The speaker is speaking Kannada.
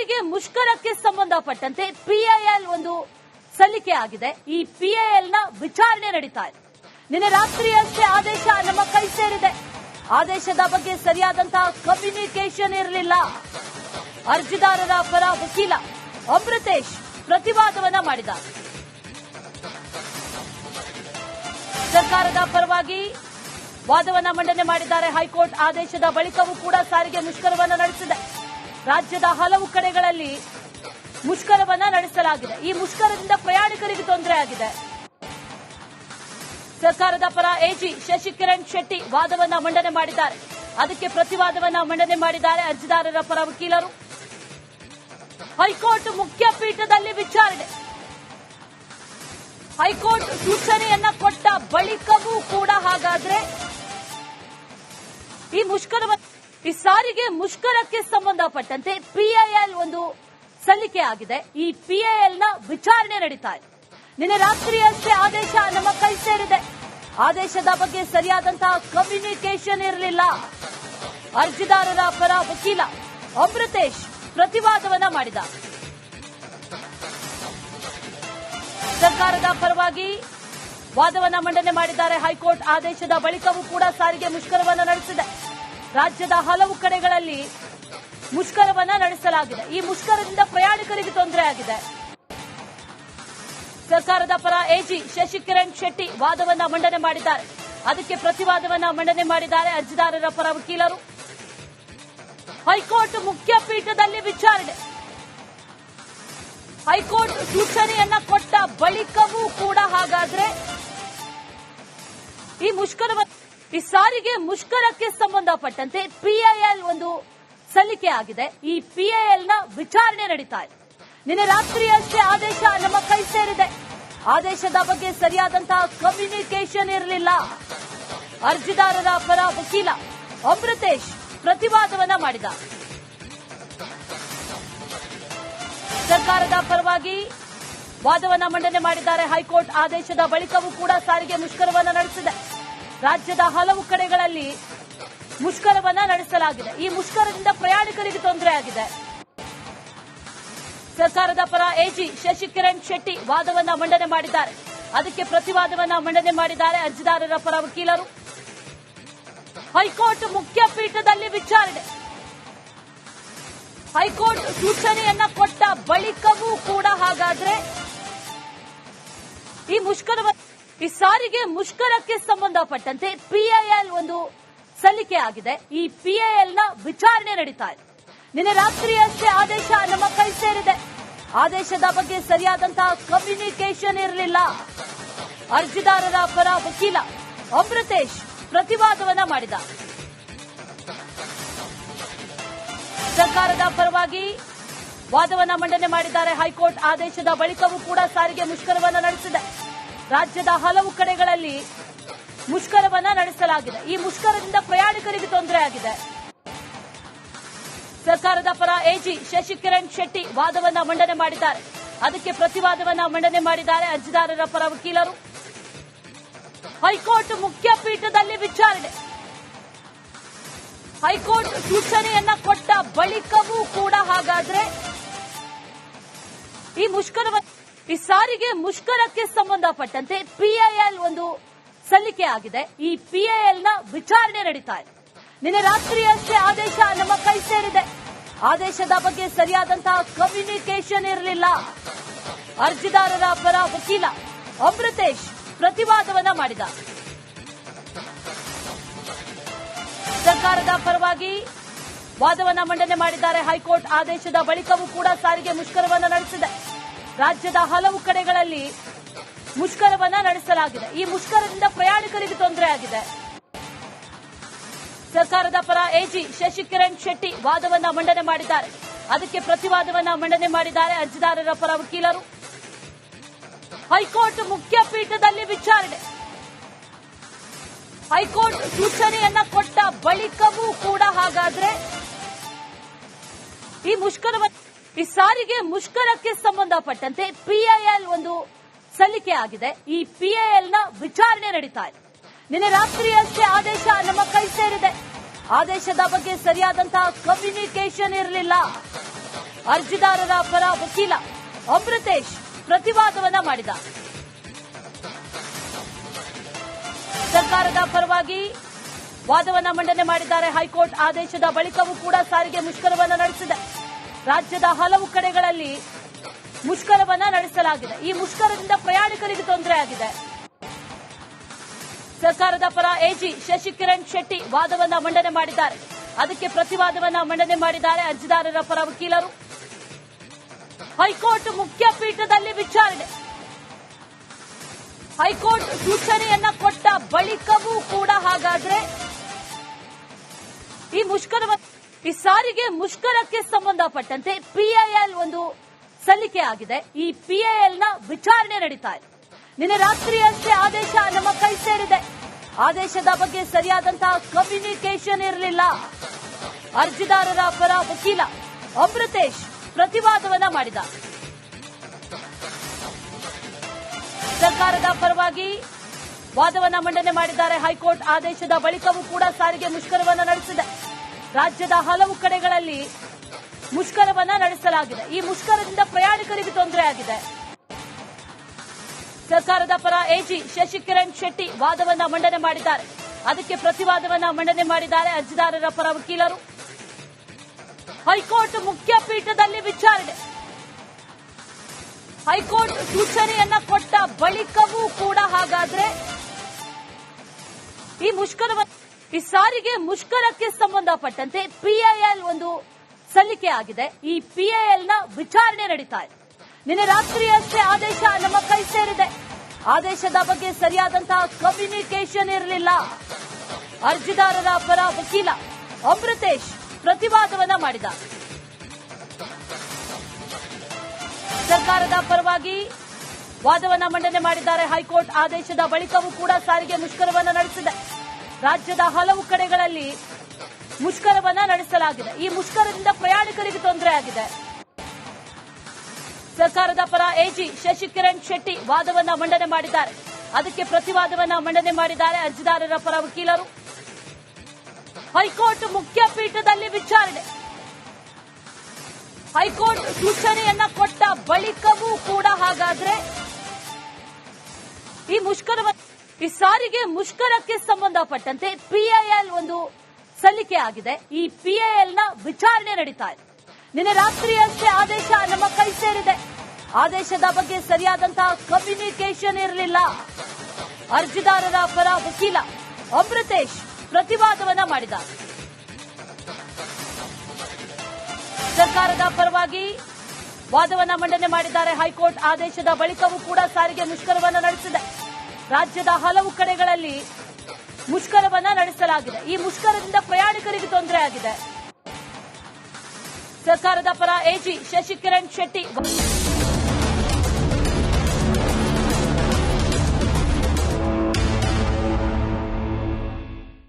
ಸಾರಿಗೆ ಮುಷ್ಕರಕ್ಕೆ ಸಂಬಂಧಪಟ್ಟಂತೆ ಪಿಐಎಲ್ ಒಂದು ಸಲ್ಲಿಕೆ ಆಗಿದೆ. ಈ ಪಿಐಎಲ್ನ ವಿಚಾರಣೆ ನಡೀತಾ ಇದೆ. ನಿನ್ನೆ ರಾತ್ರಿಯಷ್ಟೇ ಆದೇಶ ನಮ್ಮ ಕೈ ಸೇರಿದೆ. ಆದೇಶದ ಬಗ್ಗೆ ಸರಿಯಾದಂತಹ ಕಮ್ಯುನಿಕೇಶನ್ ಇರಲಿಲ್ಲ. ಅರ್ಜಿದಾರರ ಪರ ವಕೀಲ ಅಮೃತೇಶ್ ಪ್ರತಿವಾದವನ್ನ ಮಾಡಿದ ಸರ್ಕಾರದ ಪರವಾಗಿ ವಾದವನ್ನ ಮಂಡನೆ ಮಾಡಿದ್ದಾರೆ. ಹೈಕೋರ್ಟ್ ಆದೇಶದ ಬಳಿಕವೂ ಕೂಡ ಸಾರಿಗೆ ಮುಷ್ಕರವನ್ನು ನಡೆಸಿದೆ. ರಾಜ್ಯದ ಹಲವು ಕಡೆಗಳಲ್ಲಿ ಮುಷ್ಕರವನ್ನ ನಡೆಸಲಾಗಿದೆ. ಈ ಮುಷ್ಕರದಿಂದ ಪ್ರಯಾಣಿಕರಿಗೆ ತೊಂದರೆ ಆಗಿದೆ. ಸರ್ಕಾರದ ಪರ ಎಜಿ ಶಶಿಕಿರಣ್ ಶೆಟ್ಟಿ ವಾದವನ್ನ ಮಂಡನೆ ಮಾಡಿದ್ದಾರೆ. ಅದಕ್ಕೆ ಪ್ರತಿವಾದವನ್ನ ಮಂಡನೆ ಮಾಡಿದ್ದಾರೆ ಅರ್ಜಿದಾರರ ಪರ ವಕೀಲರು. ಹೈಕೋರ್ಟ್ ಮುಖ್ಯ ಪೀಠದಲ್ಲಿ ವಿಚಾರಣೆ. ಹೈಕೋರ್ಟ್ ಸೂಚನೆಯನ್ನ ಕೊಟ್ಟ ಬಳಿಕವೂ ಕೂಡ ಹಾಗಾದ್ರೆ ಈ ಮುಷ್ಕರ ಈ ಸಾರಿಗೆ ಮುಷ್ಕರಕ್ಕೆ ಸಂಬಂಧಪಟ್ಟಂತೆ ಪಿಐಎಲ್ ಒಂದು ಸಲ್ಲಿಕೆ ಆಗಿದೆ. ಈ ಪಿಐಎಲ್ನ ವಿಚಾರಣೆ ನಡೀತಾ ಇದೆ. ನಿನ್ನೆ ರಾತ್ರಿಯಷ್ಟೇ ಆದೇಶ ನಮ್ಮ ಕೈ ಸೇರಿದೆ. ಆದೇಶದ ಬಗ್ಗೆ ಸರಿಯಾದಂತಹ ಕಮ್ಯುನಿಕೇಶನ್ ಇರಲಿಲ್ಲ. ಅರ್ಜಿದಾರರ ಪರ ವಕೀಲ ಅಮೃತೇಶ್ ಪ್ರತಿವಾದವನ್ನ ಮಾಡಿದ. ಸರ್ಕಾರದ ಪರವಾಗಿ ವಾದವನ್ನ ಮಂಡನೆ ಮಾಡಿದ್ದಾರೆ ಹೈಕೋರ್ಟ್. ಆದೇಶದ ಬಳಿಕವೂ ಕೂಡ ಸಾರಿಗೆ ಮುಷ್ಕರವನ್ನು ನಡೆಸಿದೆ. ರಾಜ್ಯದ ಹಲವು ಕಡೆಗಳಲ್ಲಿ ಮುಷ್ಕರವನ್ನ ನಡೆಸಲಾಗಿದೆ. ಈ ಮುಷ್ಕರದಿಂದ ಪ್ರಯಾಣಿಕರಿಗೆ ತೊಂದರೆ ಆಗಿದೆ. ಸರ್ಕಾರದ ಪರ ಎಜಿ ಶಶಿಕಿರಣ್ ಶೆಟ್ಟಿ ವಾದವನ್ನ ಮಂಡನೆ ಮಾಡಿದ್ದಾರೆ. ಅದಕ್ಕೆ ಪ್ರತಿವಾದವನ್ನ ಮಂಡನೆ ಮಾಡಿದ್ದಾರೆ ಅರ್ಜಿದಾರರ ಪರ ವಕೀಲರು. ಹೈಕೋರ್ಟ್ ಮುಖ್ಯ ಪೀಠದಲ್ಲಿ ವಿಚಾರಣೆ. ಹೈಕೋರ್ಟ್ ಸೂಚನೆಯನ್ನ ಕೊಟ್ಟ ಬಳಿಕವೂ ಕೂಡ ಹಾಗಾದ್ರೆ ಈ ಮುಷ್ಕರ ಈ ಸಾರಿಗೆ ಮುಷ್ಕರಕ್ಕೆ ಸಂಬಂಧಪಟ್ಟಂತೆ ಪಿಐಎಲ್ ಒಂದು ಸಲ್ಲಿಕೆ ಆಗಿದೆ. ಈ ಪಿಐಎಲ್ನ ವಿಚಾರಣೆ ನಡೀತಾ ಇದೆ. ನಿನ್ನೆ ರಾತ್ರಿಯಷ್ಟೇ ಆದೇಶ ನಮ್ಮ ಕೈ ಸೇರಿದೆ. ಆದೇಶದ ಬಗ್ಗೆ ಸರಿಯಾದಂತಹ ಕಮ್ಯುನಿಕೇಶನ್ ಇರಲಿಲ್ಲ. ಅರ್ಜಿದಾರರ ಪರ ವಕೀಲ ಅಮೃತೇಶ್ ಪ್ರತಿವಾದವನ್ನ ಮಾಡಿದ ಸರ್ಕಾರದ ಪರವಾಗಿ ವಾದವನ್ನ ಮಂಡನೆ ಮಾಡಿದ್ದಾರೆ. ಹೈಕೋರ್ಟ್ ಆದೇಶದ ಬಳಿಕವೂ ಕೂಡ ಸಾರಿಗೆ ಮುಷ್ಕರವನ್ನ ನಡೆಸಿದೆ. ರಾಜ್ಯದ ಹಲವು ಕಡೆಗಳಲ್ಲಿ ಮುಷ್ಕರವನ್ನ ನಡೆಸಲಾಗಿದೆ. ಈ ಮುಷ್ಕರದಿಂದ ಪ್ರಯಾಣಿಕರಿಗೆ ತೊಂದರೆ ಆಗಿದೆ. ಸರ್ಕಾರದ ಪರ ಎಜಿ ಶಶಿಕಿರಣ್ ಶೆಟ್ಟಿ ವಾದವನ್ನ ಮಂಡನೆ ಮಾಡಿದ್ದಾರೆ. ಅದಕ್ಕೆ ಪ್ರತಿವಾದವನ್ನ ಮಂಡನೆ ಮಾಡಿದ್ದಾರೆ ಅರ್ಜಿದಾರರ ಪರ ವಕೀಲರು. ಹೈಕೋರ್ಟ್ ಮುಖ್ಯ ಪೀಠದಲ್ಲಿ ವಿಚಾರಣೆ. ಹೈಕೋರ್ಟ್ ಸೂಚನೆಯನ್ನ ಕೊಟ್ಟ ಬಳಿಕವೂ ಕೂಡ ಹಾಗಾದ್ರೆ ಈ ಮುಷ್ಕರ ಈ ಸಾರಿಗೆ ಮುಷ್ಕರಕ್ಕೆ ಸಂಬಂಧಪಟ್ಟಂತೆ ಪಿಐಎಲ್ ಒಂದು ಸಲ್ಲಿಕೆ ಆಗಿದೆ. ಈ ಪಿಐಎಲ್ನ ವಿಚಾರಣೆ ನಡೀತಾ ಇದೆ. ನಿನ್ನೆ ರಾತ್ರಿಯಷ್ಟೇ ಆದೇಶ ನಮ್ಮ ಕೈ ಸೇರಿದೆ. ಆದೇಶದ ಬಗ್ಗೆ ಸರಿಯಾದಂತಹ ಕಮ್ಯುನಿಕೇಶನ್ ಇರಲಿಲ್ಲ. ಅರ್ಜಿದಾರರ ಪರ ವಕೀಲ ಅಮೃತೇಶ್ ಪ್ರತಿವಾದವನ್ನ ಮಾಡಿದ. ಸರ್ಕಾರದ ಪರವಾಗಿ ವಾದವನ್ನ ಮಂಡನೆ ಮಾಡಿದ್ದಾರೆ ಹೈಕೋರ್ಟ್. ಆದೇಶದ ಬಳಿಕವೂ ಕೂಡ ಸಾರಿಗೆ ಮುಷ್ಕರವನ್ನು ನಡೆಸಿದೆ. ರಾಜ್ಯದ ಹಲವು ಕಡೆಗಳಲ್ಲಿ ಮುಷ್ಕರವನ್ನ ನಡೆಸಲಾಗಿದೆ. ಈ ಮುಷ್ಕರದಿಂದ ಪ್ರಯಾಣಿಕರಿಗೆ ತೊಂದರೆ ಆಗಿದೆ. ಸರ್ಕಾರದ ಪರ ಎಜಿ ಶಶಿಕಿರಣ್ ಶೆಟ್ಟಿ ವಾದವನ್ನ ಮಂಡನೆ ಮಾಡಿದ್ದಾರೆ. ಅದಕ್ಕೆ ಪ್ರತಿವಾದವನ್ನ ಮಂಡನೆ ಮಾಡಿದ್ದಾರೆ ಅರ್ಜಿದಾರರ ಪರ ವಕೀಲರು. ಹೈಕೋರ್ಟ್ ಮುಖ್ಯ ಪೀಠದಲ್ಲಿ ವಿಚಾರಣೆ. ಹೈಕೋರ್ಟ್ ಸೂಚನೆಯನ್ನ ಕೊಟ್ಟ ಬಳಿಕವೂ ಕೂಡ ಹಾಗಾದ್ರೆ ಈ ಮುಷ್ಕರ ಈ ಸಾರಿಗೆ ಮುಷ್ಕರಕ್ಕೆ ಸಂಬಂಧಪಟ್ಟಂತೆ ಪಿಐಎಲ್ ಒಂದು ಸಲ್ಲಿಕೆ ಆಗಿದೆ. ಈ ಪಿಐಎಲ್ನ ವಿಚಾರಣೆ ನಡೀತಾ ಇದೆ. ನಿನ್ನೆ ರಾತ್ರಿಯಷ್ಟೇ ಆದೇಶ ನಮ್ಮ ಕೈ ಸೇರಿದೆ. ಆದೇಶದ ಬಗ್ಗೆ ಸರಿಯಾದಂತಹ ಕಮ್ಯುನಿಕೇಶನ್ ಇರಲಿಲ್ಲ. ಅರ್ಜಿದಾರರ ಪರ ವಕೀಲ ಅಮೃತೇಶ್ ಪ್ರತಿವಾದವನ್ನ ಮಾಡಿದ ಸರ್ಕಾರದ ಪರವಾಗಿ ವಾದವನ್ನ ಮಂಡನೆ ಮಾಡಿದ್ದಾರೆ. ಹೈಕೋರ್ಟ್ ಆದೇಶದ ಬಳಿಕವೂ ಕೂಡ ಸಾರಿಗೆ ಮುಷ್ಕರವನ್ನು ನಡೆಸಿದೆ. ರಾಜ್ಯದ ಹಲವು ಕಡೆಗಳಲ್ಲಿ ಮುಷ್ಕರವನ್ನ ನಡೆಸಲಾಗಿದೆ. ಈ ಮುಷ್ಕರದಿಂದ ಪ್ರಯಾಣಿಕರಿಗೆ ತೊಂದರೆ ಆಗಿದೆ. ಸರ್ಕಾರದ ಪರ ಎಜಿ ಶಶಿಕಿರಣ್ ಶೆಟ್ಟಿ ವಾದವನ್ನ ಮಂಡನೆ ಮಾಡಿದ್ದಾರೆ. ಅದಕ್ಕೆ ಪ್ರತಿವಾದವನ್ನ ಮಂಡನೆ ಮಾಡಿದ್ದಾರೆ ಅರ್ಜಿದಾರರ ಪರ ವಕೀಲರು. ಹೈಕೋರ್ಟ್ ಮುಖ್ಯ ಪೀಠದಲ್ಲಿ ವಿಚಾರಣೆ. ಹೈಕೋರ್ಟ್ ಸೂಚನೆಯನ್ನ ಕೊಟ್ಟ ಬಳಿಕವೂ ಕೂಡ ಹಾಗಾದ್ರೆ ಈ ಮುಷ್ಕರ ಈ ಸಾರಿಗೆ ಮುಷ್ಕರಕ್ಕೆ ಸಂಬಂಧಪಟ್ಟಂತೆ ಪಿಐಎಲ್ ಒಂದು ಸಲ್ಲಿಕೆ ಆಗಿದೆ. ಈ ಪಿಐಎಲ್ನ ವಿಚಾರಣೆ ನಡೀತಾ ಇದೆ. ನಿನ್ನೆ ರಾತ್ರಿಯಷ್ಟೇ ಆದೇಶ ನಮ್ಮ ಕೈ ಸೇರಿದೆ. ಆದೇಶದ ಬಗ್ಗೆ ಸರಿಯಾದಂತಹ ಕಮ್ಯುನಿಕೇಶನ್ ಇರಲಿಲ್ಲ. ಅರ್ಜಿದಾರರ ಪರ ವಕೀಲ ಅಮೃತೇಶ್ ಪ್ರತಿವಾದವನ್ನ ಮಾಡಿದ ಸರ್ಕಾರದ ಪರವಾಗಿ ವಾದವನ್ನ ಮಂಡನೆ ಮಾಡಿದ್ದಾರೆ ಹೈಕೋರ್ಟ್. ಆದೇಶದ ಬಳಿಕವೂ ಕೂಡ ಸಾರಿಗೆ ಮುಷ್ಕರವನ್ನು ನಡೆಸಿದೆ. ರಾಜ್ಯದ ಹಲವು ಕಡೆಗಳಲ್ಲಿ ಮುಷ್ಕರವನ್ನ ನಡೆಸಲಾಗಿದೆ. ಈ ಮುಷ್ಕರದಿಂದ ಪ್ರಯಾಣಿಕರಿಗೆ ತೊಂದರೆ ಆಗಿದೆ. ಸರ್ಕಾರದ ಪರ ಎಜಿ ಶಶಿಕಿರಣ್ ಶೆಟ್ಟಿ ವಾದವನ್ನ ಮಂಡನೆ ಮಾಡಿದ್ದಾರೆ. ಅದಕ್ಕೆ ಪ್ರತಿವಾದವನ್ನ ಮಂಡನೆ ಮಾಡಿದ್ದಾರೆ ಅರ್ಜಿದಾರರ ಪರ ವಕೀಲರು. ಹೈಕೋರ್ಟ್ ಮುಖ್ಯ ಪೀಠದಲ್ಲಿ ವಿಚಾರಣೆ. ಹೈಕೋರ್ಟ್ ಸೂಚನೆಯನ್ನ ಕೊಟ್ಟ ಬಳಿಕವೂ ಕೂಡ ಹಾಗಾದ್ರೆ ಈ ಮುಷ್ಕರ ಈ ಸಾರಿಗೆ ಮುಷ್ಕರಕ್ಕೆ ಸಂಬಂಧಪಟ್ಟಂತೆ ಪಿಐಎಲ್ ಒಂದು ಸಲ್ಲಿಕೆ ಆಗಿದೆ. ಈ ಪಿಐಎಲ್ನ ವಿಚಾರಣೆ ನಡೀತಾ ಇದೆ. ನಿನ್ನೆ ರಾತ್ರಿಯಷ್ಟೇ ಆದೇಶ ನಮ್ಮ ಕೈ ಸೇರಿದೆ. ಆದೇಶದ ಬಗ್ಗೆ ಸರಿಯಾದಂತಹ ಕಮ್ಯುನಿಕೇಶನ್ ಇರಲಿಲ್ಲ. ಅರ್ಜಿದಾರರ ಪರ ವಕೀಲ ಅಮೃತೇಶ್ ಪ್ರತಿವಾದವನ್ನ ಮಾಡಿದ ಸರ್ಕಾರದ ಪರವಾಗಿ ವಾದವನ್ನ ಮಂಡನೆ ಮಾಡಿದ್ದಾರೆ. ಹೈಕೋರ್ಟ್ ಆದೇಶದ ಬಳಿಕವೂ ಕೂಡ ಸಾರಿಗೆ ಮುಷ್ಕರವನ್ನು ನಡೆಸಿದೆ. ರಾಜ್ಯದ ಹಲವು ಕಡೆಗಳಲ್ಲಿ ಮುಷ್ಕರವನ್ನ ನಡೆಸಲಾಗಿದೆ. ಈ ಮುಷ್ಕರದಿಂದ ಪ್ರಯಾಣಿಕರಿಗೆ ತೊಂದರೆ ಆಗಿದೆ. ಸರ್ಕಾರದ ಪರ ಎಜಿ ಶಶಿಕಿರಣ್ ಶೆಟ್ಟಿ ವಾದವನ್ನ ಮಂಡನೆ ಮಾಡಿದ್ದಾರೆ. ಅದಕ್ಕೆ ಪ್ರತಿವಾದವನ್ನ ಮಂಡನೆ ಮಾಡಿದ್ದಾರೆ ಅರ್ಜಿದಾರರ ಪರ ವಕೀಲರು. ಹೈಕೋರ್ಟ್ ಮುಖ್ಯ ಪೀಠದಲ್ಲಿ ವಿಚಾರಣೆ. ಹೈಕೋರ್ಟ್ ಸೂಚನೆಯನ್ನ ಕೊಟ್ಟ ಬಳಿಕವೂ ಕೂಡ ಹಾಗಾದ್ರೆ ಈ ಮುಷ್ಕರ ಈ ಸಾರಿಗೆ ಮುಷ್ಕರಕ್ಕೆ ಸಂಬಂಧಪಟ್ಟಂತೆ ಪಿಐಎಲ್ ಒಂದು ಸಲ್ಲಿಕೆ ಆಗಿದೆ. ಈ ಪಿಐಎಲ್ನ ವಿಚಾರಣೆ ನಡೀತಾ ಇದೆ. ನಿನ್ನೆ ರಾತ್ರಿಯಷ್ಟೇ ಆದೇಶ ನಮ್ಮ ಕೈ ಸೇರಿದೆ. ಆದೇಶದ ಬಗ್ಗೆ ಸರಿಯಾದಂತಹ ಕಮ್ಯುನಿಕೇಶನ್ ಇರಲಿಲ್ಲ. ಅರ್ಜಿದಾರರ ಪರ ವಕೀಲ ಅಮೃತೇಶ್ ಪ್ರತಿವಾದವನ್ನ ಮಾಡಿದ ಸರ್ಕಾರದ ಪರವಾಗಿ ವಾದವನ್ನ ಮಂಡನೆ ಮಾಡಿದ್ದಾರೆ. ಹೈಕೋರ್ಟ್ ಆದೇಶದ ಬಳಿಕವೂ ಕೂಡ ಸಾರಿಗೆ ಮುಷ್ಕರವನ್ನು ನಡೆಸಿದೆ. ರಾಜ್ಯದ ಹಲವು ಕಡೆಗಳಲ್ಲಿ ಮುಷ್ಕರವನ್ನ ನಡೆಸಲಾಗಿದೆ. ಈ ಮುಷ್ಕರದಿಂದ ಪ್ರಯಾಣಿಕರಿಗೆ ತೊಂದರೆ ಆಗಿದೆ. ಸರ್ಕಾರದ ಪರ ಎಜಿ ಶಶಿಕಿರಣ್ ಶೆಟ್ಟಿ ವಾದವನ್ನ ಮಂಡನೆ ಮಾಡಿದ್ದಾರೆ. ಅದಕ್ಕೆ ಪ್ರತಿವಾದವನ್ನ ಮಂಡನೆ ಮಾಡಿದ್ದಾರೆ ಅರ್ಜಿದಾರರ ಪರ ವಕೀಲರು. ಹೈಕೋರ್ಟ್ ಮುಖ್ಯ ಪೀಠದಲ್ಲಿ ವಿಚಾರಣೆ. ಹೈಕೋರ್ಟ್ ಸೂಚನೆಯನ್ನ ಕೊಟ್ಟ ಬಳಿಕವೂ ಕೂಡ ಹಾಗಾದ್ರೆ ಈ ಮುಷ್ಕರ ಈ ಸಾರಿಗೆ ಮುಷ್ಕರಕ್ಕೆ ಸಂಬಂಧಪಟ್ಟಂತೆ ಪಿಐಎಲ್ ಒಂದು ಸಲ್ಲಿಕೆ ಆಗಿದೆ. ಈ ಪಿಐಎಲ್ನ ವಿಚಾರಣೆ ನಡೀತಾ ಇದೆ. ನಿನ್ನೆ ರಾತ್ರಿಯಷ್ಟೇ ಆದೇಶ ನಮ್ಮ ಕೈ ಸೇರಿದೆ. ಆದೇಶದ ಬಗ್ಗೆ ಸರಿಯಾದಂತಹ ಕಮ್ಯುನಿಕೇಶನ್ ಇರಲಿಲ್ಲ. ಅರ್ಜಿದಾರರ ಪರ ವಕೀಲ ಅಮೃತೇಶ್ ಪ್ರತಿವಾದವನ್ನ ಮಾಡಿದ ಸರ್ಕಾರದ ಪರವಾಗಿ ವಾದವನ್ನ ಮಂಡನೆ ಮಾಡಿದ್ದಾರೆ ಹೈಕೋರ್ಟ್. ಆದೇಶದ ಬಳಿಕವೂ ಕೂಡ ಸಾರಿಗೆ ಮುಷ್ಕರವನ್ನು ನಡೆಸಿದೆ. ರಾಜ್ಯದ ಹಲವು ಕಡೆಗಳಲ್ಲಿ ಮುಷ್ಕರವನ್ನ ನಡೆಸಲಾಗಿದೆ. ಈ ಮುಷ್ಕರದಿಂದ ಪ್ರಯಾಣಿಕರಿಗೆ ತೊಂದರೆ ಆಗಿದೆ. ಸರ್ಕಾರದ ಪರ ಎಜಿ ಶಶಿಕಿರಣ್ ಶೆಟ್ಟಿ